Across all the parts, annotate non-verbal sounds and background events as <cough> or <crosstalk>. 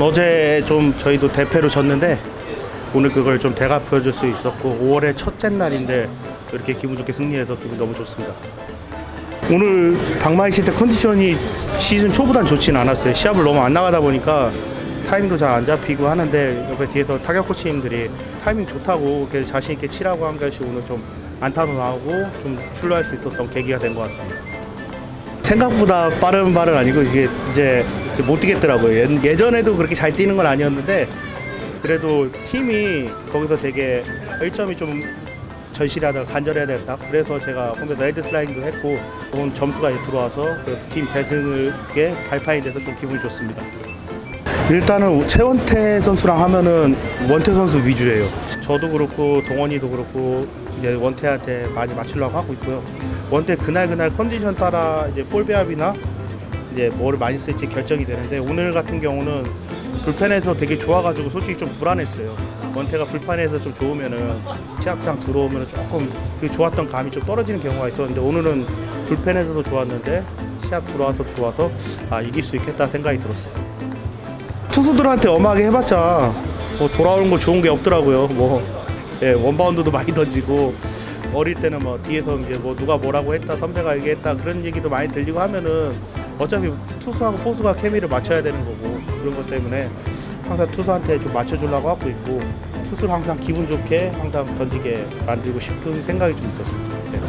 어제 좀 저희도 대패로 졌는데 오늘 그걸 좀 대갚아 줄 수 있었고 5월의 첫째 날인데 이렇게 기분 좋게 승리해서 기분 너무 좋습니다. 오늘 박마이 시대 컨디션이 시즌 초보단 좋진 않았어요. 시합을 너무 안 나가다 보니까 타이밍도 잘 안 잡히고 하는데 옆에 뒤에서 타격 코치님들이 타이밍 좋다고 이렇게 자신 있게 치라고 한 것이 오늘 좀 안타도 나오고 좀 출루할 수 있었던 계기가 된 것 같습니다. 생각보다 빠른 발은 아니고 이게 이제 못 뛰겠더라고요. 예- 예전에도 그렇게 잘 뛰는 건 아니었는데 그래도 팀이 거기서 되게 1점이 좀 절실하다 간절해야 되겠다. 그래서 제가 홈에서 헤드 슬라이딩도 했고 오늘 점수가 들어와서 그팀 대승을 게 발판이 돼서 좀 기분이 좋습니다. 일단은 최원태 선수랑 하면은 원태 선수 위주예요. 저도 그렇고 동원이도 그렇고 이제 원태한테 많이 맞추려고 하고 있고요. 원태 그날 그날 컨디션 따라 이제 볼 배합이나 이제 뭐를 많이 쓸지 결정이 되는데 오늘 같은 경우는 불펜에서 되게 좋아가지고 솔직히 좀 불안했어요. 원태가 불펜에서 좀 좋으면은 시합장 들어오면 조금 그 좋았던 감이 좀 떨어지는 경우가 있었는데 오늘은 불펜에서도 좋았는데 시합 들어와서 좋아서 아 이길 수 있겠다 생각이 들었어요. 투수들한테 엄하게 해봤자 뭐 돌아오는 거 좋은 게 없더라고요. 뭐 예, 원바운드도 많이 던지고 어릴 때는 뭐 뒤에서 이제 뭐 누가 뭐라고 했다 선배가 얘기했다 그런 얘기도 많이 들리고 하면은 어차피 투수하고 포수가 케미를 맞춰야 되는 거고 그런 것 때문에 항상 투수한테 좀 맞춰주려고 하고 있고 투수를 항상 기분 좋게 항상 던지게 만들고 싶은 생각이 좀 있었습니다. 네.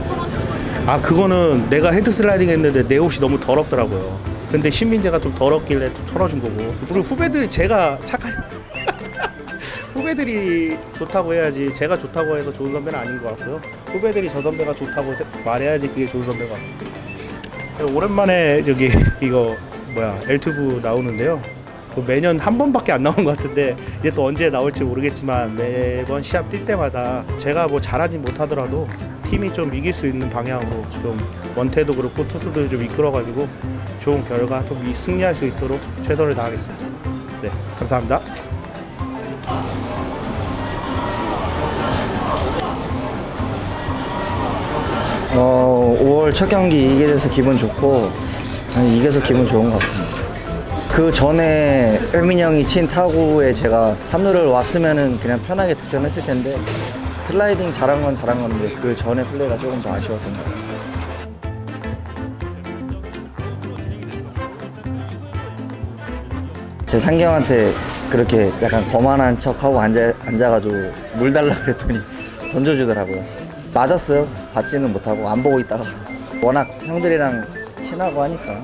아 그거는 내가 헤드 슬라이딩 했는데 내 옷이 너무 더럽더라고요. 근데 신민재가 좀 더럽길래 좀 털어준 거고 그리고 후배들이 제가 착한 후배들이 좋다고 해야지 제가 좋다고 해서 좋은 선배는 아닌 것 같고요. 후배들이 저 선배가 좋다고 세- 말해야지 그게 좋은 선배가 같습니다. 오랜만에 저기 <laughs> 이거 뭐야 엘투브 나오는데요. 그 매년 한 번밖에 안 나오는 것 같은데 이제 또 언제 나올지 모르겠지만 매번 시합 뛸 때마다 제가 뭐 잘하진 못하더라도 팀이 좀 이길 수 있는 방향으로 좀 원태도 그렇고 투수들 좀 이끌어가지고 좋은 결과 좀 이- 승리할 수 있도록 최선을 다하겠습니다. 네, 감사합니다. 어, 5월 첫 경기 돼서 기분 좋고 아니, 이겨서 기분 좋은 것 같습니다. 그 전에 일민이 형이 친 타구에 제가 3루를 왔으면은 그냥 편하게 득점했을 텐데 슬라이딩 잘한 건 잘한 건데 그 전에 플레이가 조금 더 아쉬웠던 것 같아요. 제 상경한테 그렇게 약간 거만한 척하고 앉아, 앉아가지고 물 달라 그랬더니 던져주더라고요. 맞았어요. 받지는 못하고 안 보고 있다가 워낙 형들이랑 친하고 하니까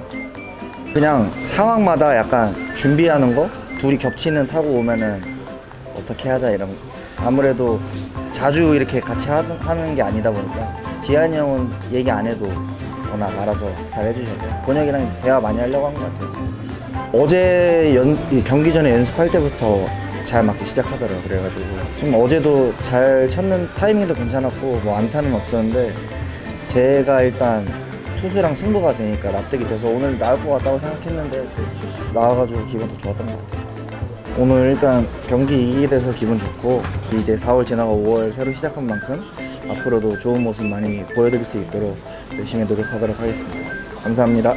그냥 상황마다 약간 준비하는 거 둘이 겹치는 타고 오면은 어떻게 하자 이런 거. 아무래도 자주 이렇게 같이 하는, 게 아니다 보니까 지한이 형은 얘기 안 해도 워낙 알아서 잘 해주셔서 본혁이랑 대화 많이 하려고 한 것 같아요. 어제 연, 이 경기 전에 연습할 때부터 잘 맞기 시작하더라고요. 그래가지고 좀 어제도 잘 쳤는 타이밍도 괜찮았고 뭐 안타는 없었는데 제가 일단 투수랑 승부가 되니까 납득이 돼서 오늘 나올 것 같다고 생각했는데 나와가지고 기분 더 좋았던 것 같아요. 오늘 일단 경기 이기게 돼서 기분 좋고 이제 4월 지나고 5월 새로 시작한 만큼 앞으로도 좋은 모습 많이 보여드릴 수 있도록 열심히 노력하도록 하겠습니다. 감사합니다.